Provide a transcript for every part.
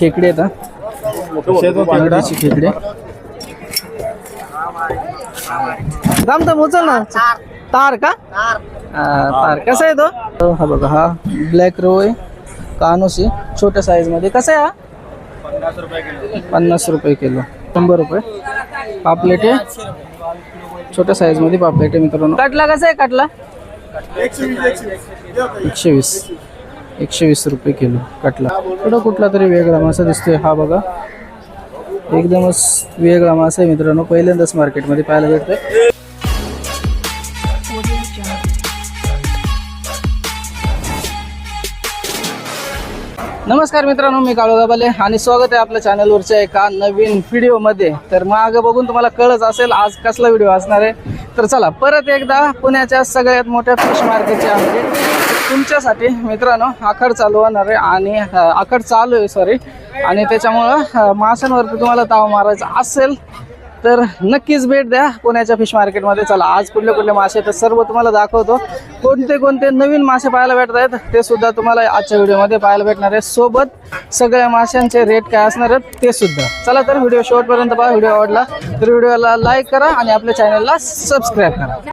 खेकडे आहेत हा. नदीची खेकडे. उचल ना. तार का? हा, तार. कसा आहे तो? हा बघा हा ब्लॅक रो आहे. कानोस आहे छोट्या साईज मध्ये. कसा आहे हा? पन्नास रुपये किलो. शंभर रुपये. पापलेट आहे. छोट्या साईज मध्ये पापलेट आहे मित्रांनो. काटला कसा आहे काटला? एकशे वीस. एकशे वीस रुपये किलो कटला. थोडा कुठला तरी वेगळा मासा दिसतोय हा बघा. एकदमच वेगळा मासा आहे मित्रांनो. पहिल्यांदाच मार्केटमध्ये पाहायला भेटतोय. नमस्कार मित्रांनो मी काळू गाबाले आणि स्वागत आहे आपल्या चॅनलवरच्या एका नवीन व्हिडिओमध्ये. तर मागं बघून तुम्हाला कळत असेल आज कसला व्हिडिओ असणार आहे. तर चला परत एकदा पुण्याच्या सगळ्यात मोठ्या फिश मार्केटच्या आहे तुमच्यासाठी मित्रांनो आखड चालू होणार आहे आणि आखड चालू आहे सॉरी आणि त्याच्यामुळं माशांवरती तुम्हाला ताव मारायचा असेल तर नक्कीच भेट द्या पुण्याच्या फिश मार्केटमध्ये. चला आज कुठले कुठले मासे आहेत सर्व तुम्हाला दाखवतो. कोणते कोणते नवीन मासे पाहायला भेटत आहेत ते सुद्धा तुम्हाला आजच्या व्हिडिओमध्ये पाहायला भेटणार आहे. सोबत सगळ्या माशांचे रेट काय असणार आहेत ते सुद्धा. चला तर व्हिडिओ शेवटपर्यंत पहा व्हिडिओ आवडला तर व्हिडिओला लाईक करा आणि आपल्या चॅनलला सबस्क्राईब करा.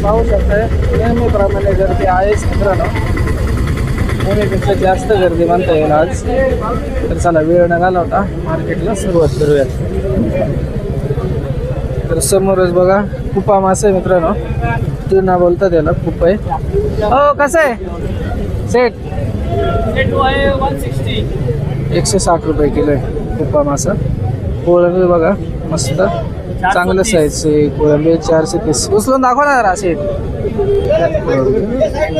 तर पाहू शकताय नेहमीप्रमाणे गर्दी आहेच मित्रांनो. नेहमीपेक्षा जास्त गर्दी म्हणता येईल आज. तर चला वेळ न घालवता मार्केटला सुरुवात करूयात तर समोरच बघा कुपा मासा आहे मित्रांनो. ते ना बोलता त्याला खूप आहे. हो कसं आहे? सेट? एकशे साठ रुपये किलो आहे कुपा मासा. कोळंबी बघा मस्त. चांगलं साईज आहे कोळंबी चारशे तीस. उचलून दाखवा ना जरा असे.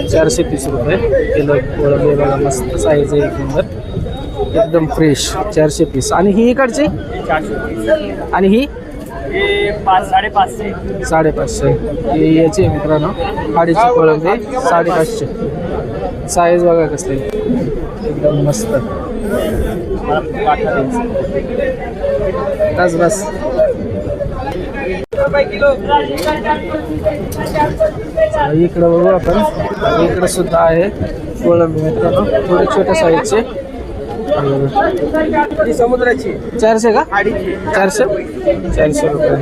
चारशे तीस रुपये किलो कोळंबी बघा मस्त साईज आहे एक नंबर एकदम फ्रेश चारशे पीस आणि ही इकडची? आणि ही? साडेपाचशे. साडेपाचशे. याची मित्रांनो खाडीची कोळंबी साडेपाचशे. साईज बघा कसली. एकदम मस्त. बस बस. इकडं बघू आपण. इकडं सुद्धा आहे कोळंबी मित्रांनो. थोडे छोट्या साईजचे समुद्राची. चारशे का? चारशे? चारशे रुपये.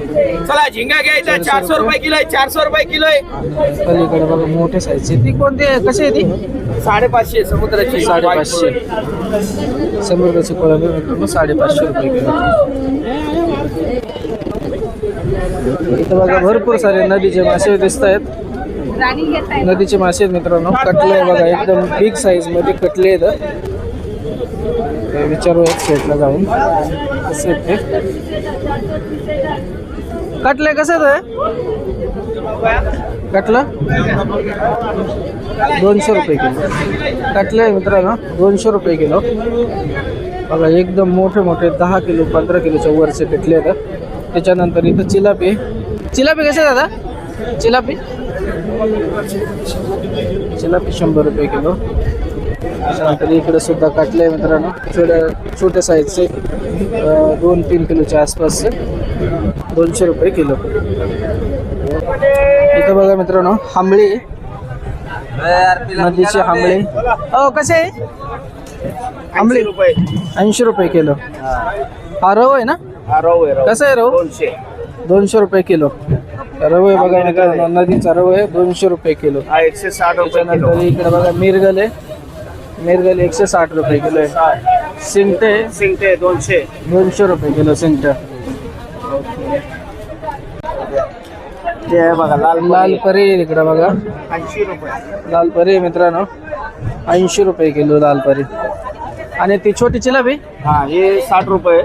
चला झिंगा घ्यायचा. चारशे रुपये. किलो आहे चारशे रुपये किलो आहे. पलीकडे बघा मोठे साईजचे ती कोणती आहे? कशी आहे ती? साडेपाचशे समुद्राची. साडेपाचशे. समुद्राची कोळंबी मित्रांनो साडेपाचशे रुपये किलो. इथं बघा भरपूर सारे नदीचे मासे दिसत आहेत. नदीचे मासे आहेत मित्रांनो. कटले आहे बघा एकदम बिग साईजमध्ये कटले आहेत. विचारू एक सेटला जाऊन. कटले कसे आहेत हे? कटलं? दोनशे रुपये किलो. कटले आहे मित्रांनो दोनशे रुपये किलो. बघा एकदम मोठे मोठे दहा किलो पंधरा किलोच्या वरचे कटले आहेत. त्याच्यानंतर इथं चिलापी. चिलापी कसे दादा? चिलापी? चिलापी शंभर रुपये किलो. त्याच्यानंतर इकडे सुद्धा काटले आहे मित्रांनो. छोट्या छोट्या साईजचे दोन तीन किलोच्या आसपासचे दोनशे रुपये किलो. इथं बघा मित्रांनो हांबळी. नदीची हांबळी. हो कसे आहे? आंबली रुपये. ऐंशी रुपये किलो. हा रव आहे ना? हा, रव आहे रव. कसं आहे रव? दोनशे. दोनशे रुपये किलो. रव आहे बघा मित्रांनो नदीचा रव आहे दोनशे रुपये किलो. हा एकशे साठ रुपये किलो. त्याच्यानंतर इकडे बघा मिरगल आहे. मिरगल एकशे साठ रुपये किलो आहे. सिंगटे सिंगटे दोनशे. दोनशे रुपये किलो सिंगट ते आहे बघा लाल लाल परी आहे इकडे बघा. ऐंशी रुपये. लाल परी आहे मित्रांनो. ऐंशी रुपये किलो लाल परी. आणि ती छोटी चिलाबी हा हे साठ रुपये.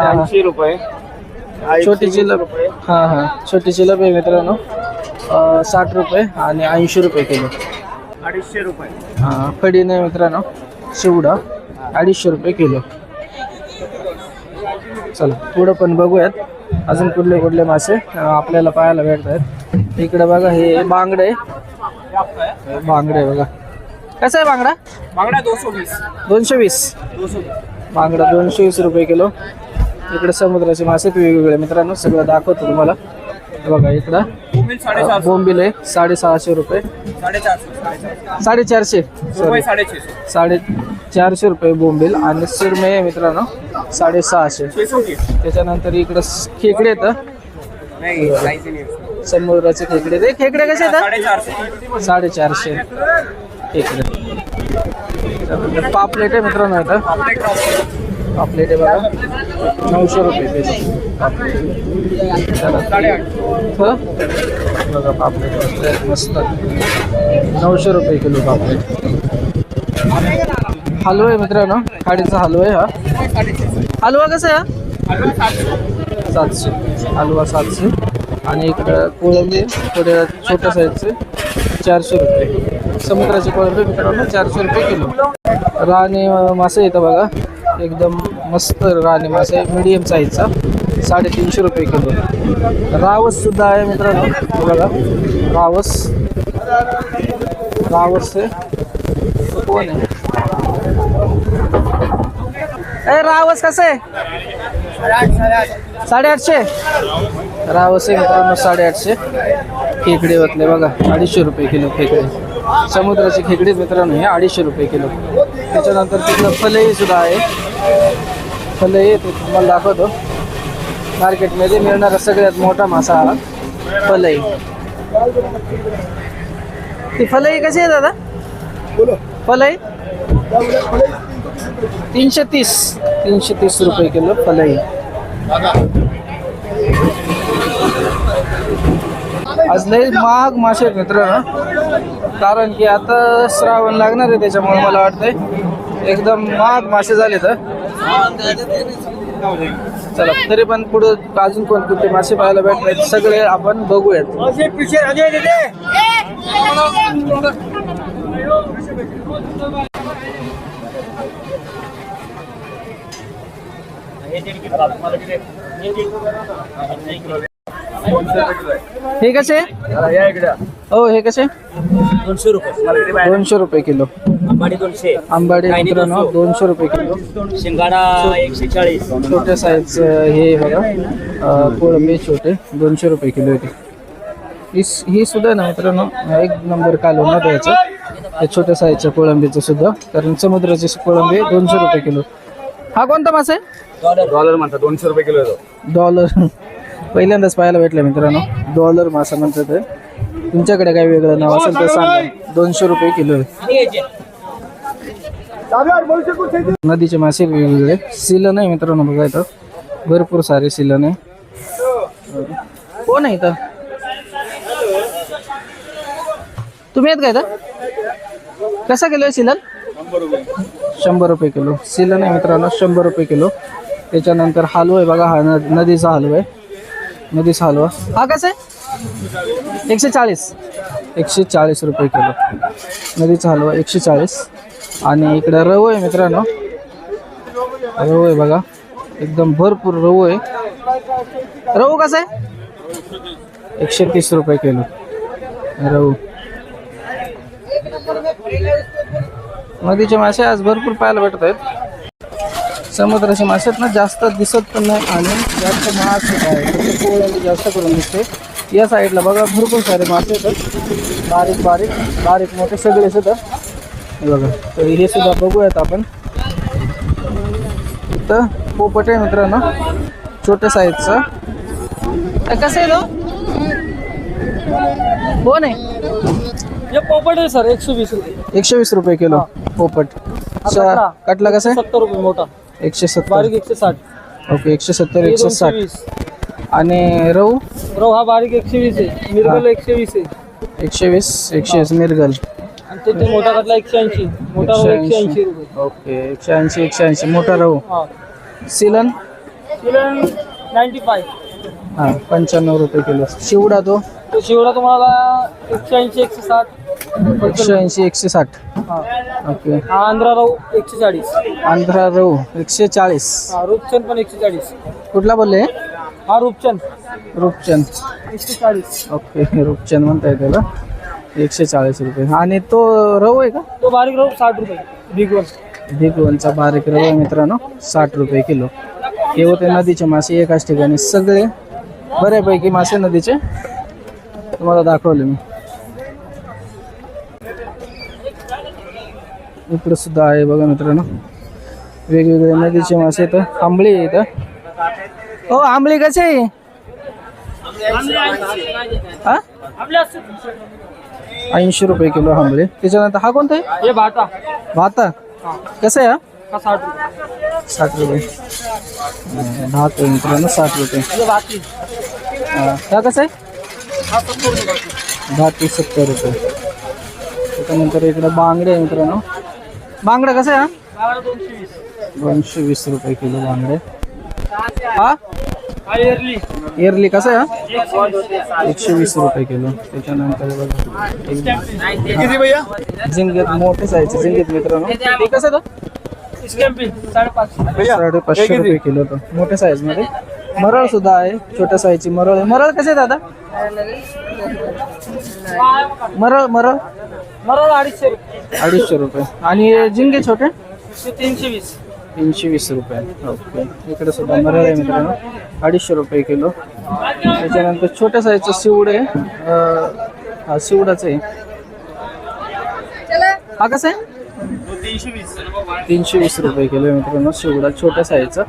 ऐंशी रुपये. छोटी रुपये. हां हां. छोटी चिलब आहे मित्रांनो साठ रुपये आणि ऐंशी रुपये किलो. अडीचशे रुपये. हां कढी नाही मित्रांनो. शिवडा अडीचशे रुपये किलो. चला पुढं पण बघूयात. अजून कुठले कुठले मासे आपल्याला पाहायला भेटत आहेत इकडे बघा हे बांगडे. बांगडे आहे बघा. कसं आहे बांगडा? बांगडा दोनशे वीस. दोनशे वीस. बांगडा दोनशे वीस रुपये किलो. इकडे समुद्राचे मासे वेगवेगळे. मित्रांनो सगळं दाखवतो तुम्हाला. बघा इकडं बोंबील बोंबिल आहे. साडेसहाशे रुपये. साडेचारशे. साडे चारशे रुपये बोंबील. आणि सुरमई आहे मित्रांनो साडेसहाशे. त्याच्यानंतर इकडं खेकडे येतं समुद्राचे खेकडे ते खेकडे कसे येतात साडेचारशे. खेकडे. पापलेट आहे मित्रांनो आता पापलेट आहे बघा. नऊशे रुपये बघा पापलेट मस्त नऊशे रुपये किलो पापलेट. हलवा आहे मित्रांनो. खाडीचा हलवा आहे हा. हलवा कसा आहे हा? सातशे. हलवा सातशे. आणि इकडं कोळंबी थोड्या छोट्या साईजचे चारशे रुपये. समुद्राचे कोळंबी मित्रांनो. चारशे रुपये किलो. राणी मासे येतं बघा. एकदम मस्त राणी आहे मिडियम साईजचा साडेतीनशे रुपये किलो. रावस सुद्धा आहे मित्रांनो बघा. रावस. रावस आहे कोण आहे? रावस कसं? आहे साडेआठशे. रावस आहे मित्रांनो साडेआठशे. खेकडे वतले बघा अडीचशे रुपये किलो खेकडे. समुद्राचे खेकडे मित्रांनो हे अडीचशे रुपये किलो. त्याच्यानंतर तिथलं फलही सुद्धा आहे. फलई ते तुम्हाला दाखवतो. मार्केटमध्ये मिळणारा सगळ्यात मोठा मासा हा फलई. ती फलई कशी आहे दादा? फलई? तीनशे तीस. तीनशे तीस रुपये किलो फलई. आज लई महाग मासे मित्रांनो. कारण की आता श्रावण लागणार आहे त्याच्यामुळे मला वाटतंय. एकदम महाग मासे झाले तर चला तरी पण पुढं अजून कोणते मासे पाहायला भेटतात सगळे आपण बघूयात. हे कसे? हो हे कसे? दोनशे रुपये. दोनशे रुपये किलो. अंबाडी दोनशे. आंबाडे मित्रांनो दोनशे. रुपये किलो. शिंगाडा एकशे चाळीस. छोट्या साईज हे बघा. अं, कोळंबी छोटे दोनशे रुपये किलो येते. ही स- ही सुद्धा ना मित्रांनो एक नंबर कालवून ना द्यायचं त्या छोट्या साईजच्या कोळंबीचं सुद्धा कारण समुद्राचे कोळंबी दोनशे रुपये किलो. हा कोणता मासा आहे? डॉलर. म्हणतात दोनशे रुपये किलो येतो. डॉलर. पहिल्यांदाच पाहायला भेटलं मित्रांनो डॉलर मासा म्हणतात ते. तुमच्याकडे काही वेगळं नाव असेल तर सांगा. दोनशे रुपये किलो आहे. नदीचे मासे वेगवेगळे सिलन आहे मित्रांनो बघा इथं. भरपूर सारे सिलन आहे कोण आहे इथं? तुम्ही आहेत का इथं? कसा किलो आहे सिलन? शंभर रुपये किलो. सिलन आहे मित्रांनो शंभर रुपये किलो. त्याच्यानंतर हलवा आहे बघा हा नदीचा हलवा आहे. नदीचा हलवा. हा कसा आहे? एकशे चाळीस. एकशे चाळीस रुपये किलो. नदीचा हलवा एकशे चाळीस. आणि इकडं रवू आहे मित्रांनो. रवू आहे बघा. एकदम भरपूर रवू आहे. रवू कसा आहे? एकशे तीस रुपये किलो. रवू. नदीचे मासे आज भरपूर पाहायला भेटत आहेत समुद्राचे मासे आहेत ना जास्त दिसत पण नाही आणि जास्त महाग आहे जास्त करून दिसते. या साईडला बघा भरपूर सारे मासे येतात बारीक बारीक बारीक मोठे सगळे सुद्धा हे बघा. तर हे सुद्धा बघूयात आपण. तर पोपट आहे मित्रांनो. छोट्या साईजचा तर कसं आहे तो? हे पोपट आहे सर एकशे वीस रुपये. एकशे वीस रुपये किलो पोपट. कटला. कटला कसं आहे? सत्तर रुपये मोठा. एकशे सत्तर. बारीक एकशे साठ. ओके एकशे सत्तर एकशे साठ. आणि रहू रव हा बारीक एकशे वीस आहे. मिरगल एकशे वीस आहे. एकशे वीस एकशे वीस मिरगल. आणि त्याचे मोठा कटला एकशे ऐंशी. मोठा रव एकशे ऐंशी रुपये. ओके एकशे ऐंशी एकशे ऐंशी. मोठा रहू. हा. सिलन? नाईन्टी फाय हाँ पंच्याण्णव रुपये किलो. शिवडा तो? तो शिवडा तुम्हाला एकशे ऐंशी एकशे साठ. एकशे ऐंशी एकशे साठ. हा. ओके. हा आंध्रा एकशे चाळीस. आंध्रा रहू एकशे चाळीस. हा रूपचंद पण एकशे चाळीस. कुठला बोलले? हा रूपचंद. रूपचंद. एकशे चाळीस. ओके रूपचंद म्हणताय त्याला एकशे चाळीस रुपये. आणि तो रहू आहे का? तो बारीक रव साठ रुपये. बिग वन भिगवणचा बारीक रवा आहे मित्रांनो. साठ रुपये किलो. हे होते नदीचे मासे एकाच ठिकाणी. सगळे बऱ्यापैकी मासे नदीचे. तुम्हाला दाखवले मी. इकडे सुद्धा आहे बघा मित्रांनो. वेगवेगळे नदीचे मासे इथं आंबळी आहे इथं. हो आंबळी कसे आहे? हा? ऐंशी रुपये किलो आंबळे त्याच्यानंतर हा कोणता आहे? हे भाटा भाता कसं आहे हा? साठ रुपये. साठ रुपये. अं, भात मित्रांनो साठ रुपये. हे भाती अं, हा कसं आहे? हा सत्तर रुपये. दहा ते सत्तर रुपये. त्याच्यानंतर इकडं बांगडे आहे मित्रांनो. बांगडा कसं आहे हा? बारा दोनशे वीस. दोनशे वीस रुपये किलो बांगडे. हा? हा इयरली कसं आहे हा? एकशे वीस रुपये किलो. त्याच्यानंतर बघा. किती भैया? झिंगेत मोठे साईजचे झिंगेत मित्रांनो. ते? कसं साडेपाचशे. रुपये किलो तो. मोठ्या साईजमध्ये. मरळ सुद्धा आहे छोट्या साईजची मरळ आहे. मरळ कसे दादा? मरळ मरळ? मरल अडीचशे रुपये. अडीचशे रुपये. आणि झिंगे छोटे? ते तीनशे वीस. तीनशे वीस रुपये. ओके. इकडे सुद्धा मरळ आहे मित्रांनो अडीचशे रुपये किलो. त्याच्यानंतर छोट्या साईजचं शिवड आहे. हा शिवडाच आहे. हा कसं आहे? तीनशे वीस तीनशे वीस रुपये किलो मित्रांनो शिवडा छोट्या साईजचा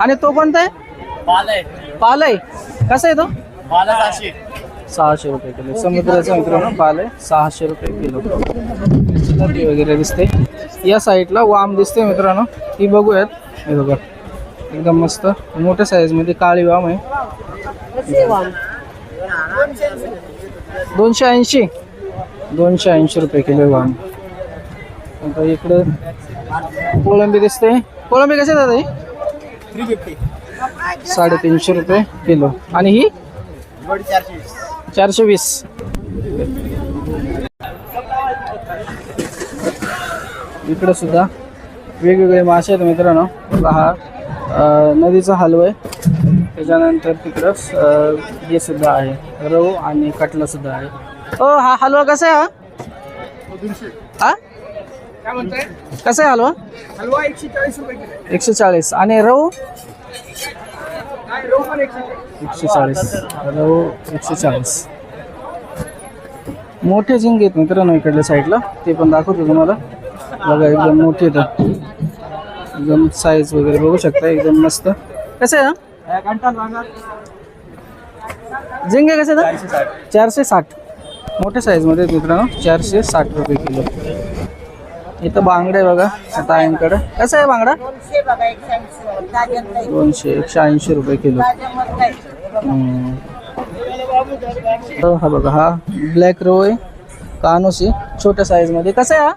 आणि तो कोणता आहे? पाल आहे कसा आहे तो? पाला सहाशे. रुपये किलो. समुद्राचा मित्रांनो पाल आहे सहाशे रुपये किलो. वगैरे दिसते. या साईडला वाम दिसते मित्रांनो. ती बघूयात. हे बघा. एकदम मस्त. मोठ्या साईजमध्ये काळी वाम आहे. दोनशे ऐंशी. दोनशे ऐंशी रुपये किलो वाम. आता इकडं कोळंबी दिसते कोळंबी कसे दादा ही? थ्री फिफ्टी साडेतीनशे रुपये किलो. आणि ही? चारशे वीस. इकडे सुद्धा वेगवेगळे मासे आहेत मित्रांनो. हा अं, नदीचा हलवा आहे. त्याच्यानंतर तिकडं हे सुद्धा आहे. रव आणि कटला सुद्धा आहे. हो हा हलवा कसा आहे हा? हा? काय म्हणताय? कसा आहे हलवा? हलवा एकशे चाळीस रुपये एकशे चाळीस. आणि रव? एकशे चाळीस. रव एकशे चाळीस. मोठे झिंगे आहेत मित्रांनो इकडल्या साईडला ते पण दाखवतो तुम्हाला. बघा एकदम मोठे आहेत एकदम साईज वगैरे बघू शकता, एकदम मस्त. कसं आहे हा? झिंगे कसे हा? चारशे साठ. मोठ्या साईजमध्ये मित्रांनो, चारशे साठ रुपये किलो. इथं बांगडे बघा, आता आईंकडे. कसं आहे बांगडा? दोनशे एकशे ऐंशी रुपये किलो. हम्म. हा बघा, हा ब्लॅक रो आहे कानोसी छोट्या साईजमध्ये कसं आहे हा?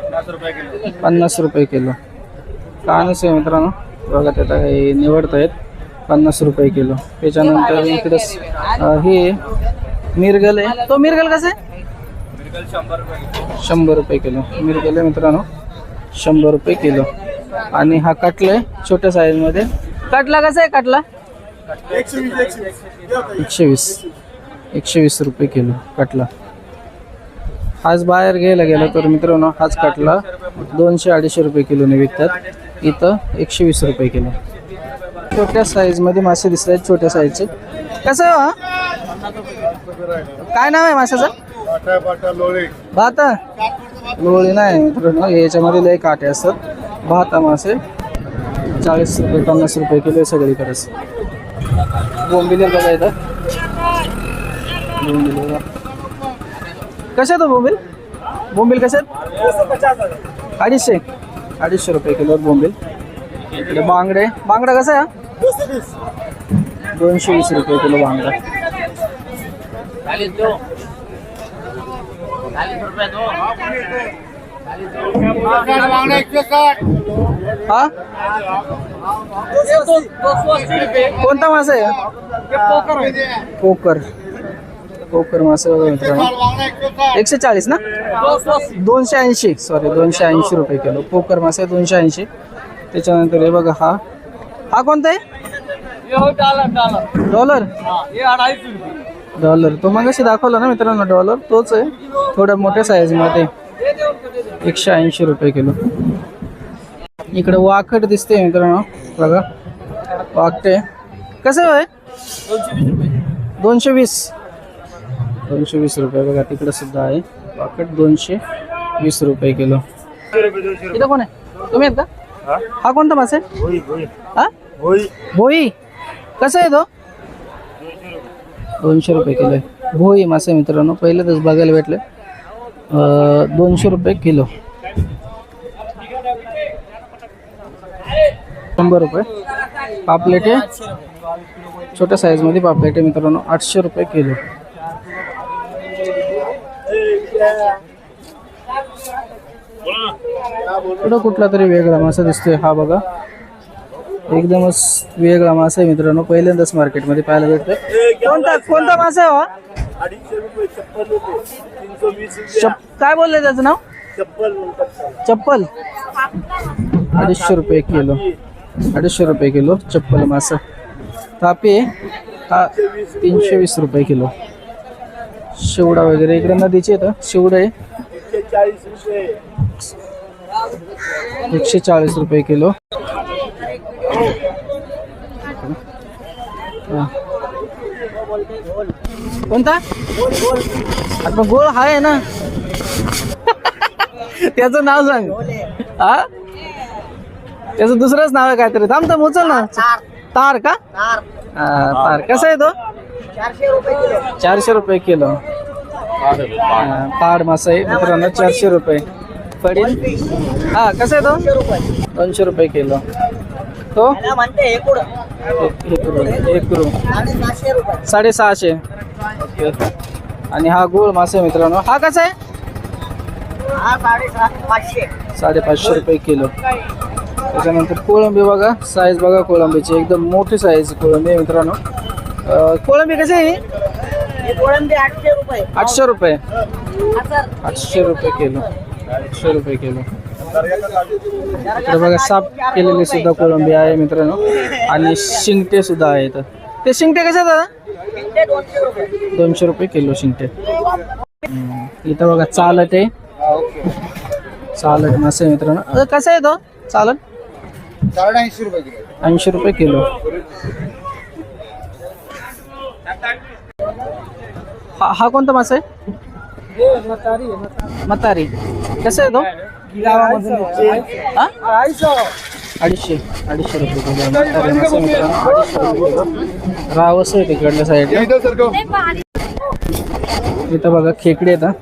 पन्नास रुपये किलो. पन्नास रुपये किलो. कानोसी आहे मित्रांनो बघा त्यात हे निवडत आहेत पन्नास रुपये किलो. त्याच्यानंतर इकडे हे मिरगल आहे. तो मिरगल कसं आहे? शंभर रुपये किलो. मिरगल आहे मित्रांनो. शंभर रुपये किलो. आणि हा कटला आहे छोट्या साईजमध्ये कटला कसा आहे कटला? एकशे वीस. एकशे वीस रुपये किलो कटला. आज बाहेर घ्यायला गेलं तर मित्रांनो हाच कटला. दोनशे अडीचशे रुपये किलोने विकतात. इथं एकशे वीस रुपये किलो. छोट्या साईजमध्ये मासे दिसत आहेत छोट्या साईजचे कसं आहे काय नाव आहे माशाचं? भात. लोळी नाही मित्रांनो. याच्यामध्ये लय काटे असतात. भाता मासे. चाळीस रुपये पन्नास रुपये किलो सगळी सगळीकडेच. बोंबिले बघा इथं. बोंबिल बघा. कसे तो बोंबिल? बोंबिल कसे अडीचशे अडीचशे रुपये किलो बोंबिल. इकडे बांगडे. बांगडा कसा आहे? दोनशे वीस रुपये किलो बांगडा. हा? कोणता मासा आहे पोकर मित्रांनो. एकशे चाळीस ना? दोनशे ऐंशी सॉरी दोनशे ऐंशी रुपये किलो. पोकर मासा दोनशे ऐंशी. त्याच्यानंतर हे बघा, हा. हा कोणता डॉलर. डॉलर. तो मग दाखवला ना मित्रांनो, डॉलर. तोच आहे. थोड्या मोठ्या साईजमध्ये एकशे ऐंशी रुपये किलो. इकडे वाकट दिसते मित्रांनो. बघा. वाकटे कसं आहे? दोनशे वीस. दोनशे वीस रुपये बघा तिकडे सुद्धा आहे. वाकट दोनशे वीस रुपये किलो. इथं कोण आहे? तुम्ही आहेत का? हा? कोणता मासे? हा? भोई. कसं आहे तो? दोनशे रुपये किलो आहे. भोई मासे मित्रांनो पहिल्यांदाच बघायला भेटले. दोनशे रुपये किलो. शंभर रुपये. पापलेट आहे. छोट्या साईजमध्ये पापलेट आहे मित्रांनो आठशे रुपये किलो. इकडं कुठला तरी वेगळा मासा दिसतोय हा बघा. एकदमच वेगळा मासा आहे मित्रांनो. पहिल्यांदाच मार्केटमध्ये पाहायला भेटतोय. कोणता कोणता मासा आहे हा? चप- काय बोलले त्याचं नाव? चप्पल. अडीचशे रुपये किलो. अडीचशे रुपये किलो चप्पल मासा. तापे हा तीनशे वीस रुपये किलो. शेवडा वगैरे. इकडे नदीचे येतं शेवडा आहे. एकशे चाळीस रुपये किलो. हा. कोणता? आता गोळ आहे ना. त्याचं नाव सांग. हा? त्याचं दुसरंच नाव आहे काहीतरी. थांब थांब उचल ना. तार का? तार. हा, तार. कसं आहे तो? चारशे रुपये किलो. ताड मासा आहे. मित्रांनो चारशे रुपये. पडील? हा कसं आहे तो? रुपये. दोनशे रुपये किलो. तो? त्याला म्हणते हे कुठं एक एक करू एक करू साडेसातशे रुपये. साडेसहाशे. आणि हा गोळ मासा आहे मित्रांनो. हा कसा आहे? साडेपाचशे रुपये किलो. त्याच्यानंतर कोळंबी बघा. साईज बघा कोळंबीची. एकदम मोठी साईज कोळंबी मित्रांनो. कोळंबी कशी आहे कोळंबी आठशे रुपये. आठशे रुपये. सर आठशे रुपये किलो. आठशे रुपये किलो. इकडे बघा साफ केलेली सुद्धा कोळंबी आहे मित्रांनो. आणि शिंगटे सुद्धा आहेत. ते शिंगटे कसे आहेत दादा? दोनशे रुपये. किलो शिंगटे. हम्म. इथं बघा चालट आहे. चालट मासे आहे मित्रांनो. अ, कसं आहे तो? ऐंशी रुपये किलो. ऐंशी रुपये किलो. हा हा कोणता मासा आहे? मतारी कसं आहे तो? हा? अडीचशे अडीचशे रुपये किलो मतारी मासा मित्रांनो अडीचशे रुपये किलो. रावस आहे तिकडल्या साईडला इथं बघा खेकडे आहेत हा.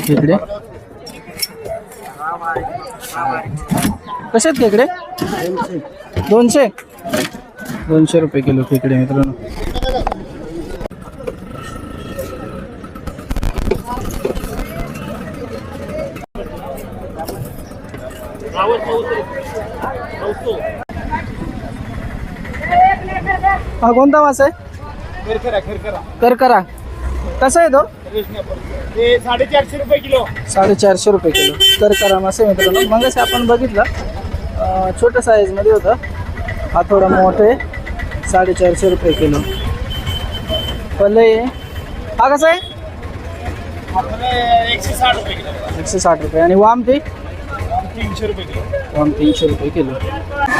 खेकडे कसे आहेत खेकडे? दोनशे. दोनशे रुपये किलो खेकडे मित्रांनो. हा कोणता मास आहे? करकरा. कसा आहे तो? ते साडेचारशे रुपये किलो. साडेचारशे रुपये किलो. करकरा मास मित्रांनो. मग आपण बघितलं अं, छोट्या साईजमध्ये होतं. हा थोडा मोठा आहे. साडेचारशे रुपये किलो. पल्ले हा कसा आहे? एकशे साठ रुपये किलो. एकशे साठ रुपये. आणि वाम ते? तीनशे रुपये किलो. वाम तीनशे रुपये किलो.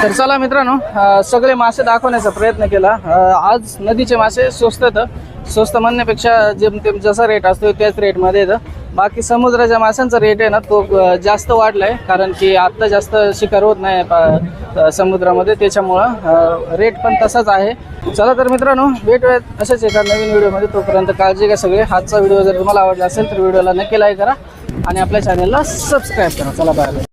तर चला मित्रांनो अं, सगळे मासे दाखवण्याचा प्रयत्न केला. अं, आज नदीचे मासे स्वस्त आहेत. स्वस्त म्हणण्यापेक्षा जेमतेम जसा रेट असतो त्याच रेटमध्ये येतं बाकी समुद्राच्या माशांचा रेट आहे ना तो अं, जास्त वाढला आहे कारण की आत्ता जास्त शिकार होत नाही पा- अं, समुद्रामध्ये. त्याच्यामुळं रेट पण तसाच आहे. चला तर मित्रांनो भेटूयात अशाच एका नवीन व्हिडिओमध्ये. तोपर्यंत काळजी घ्या सगळे. हातचा व्हिडिओ जर तुम्हाला आवडला असेल तर व्हिडिओला नक्की लाईक करा. आणि आपल्या चॅनलला सबस्क्राईब करा. चला बाय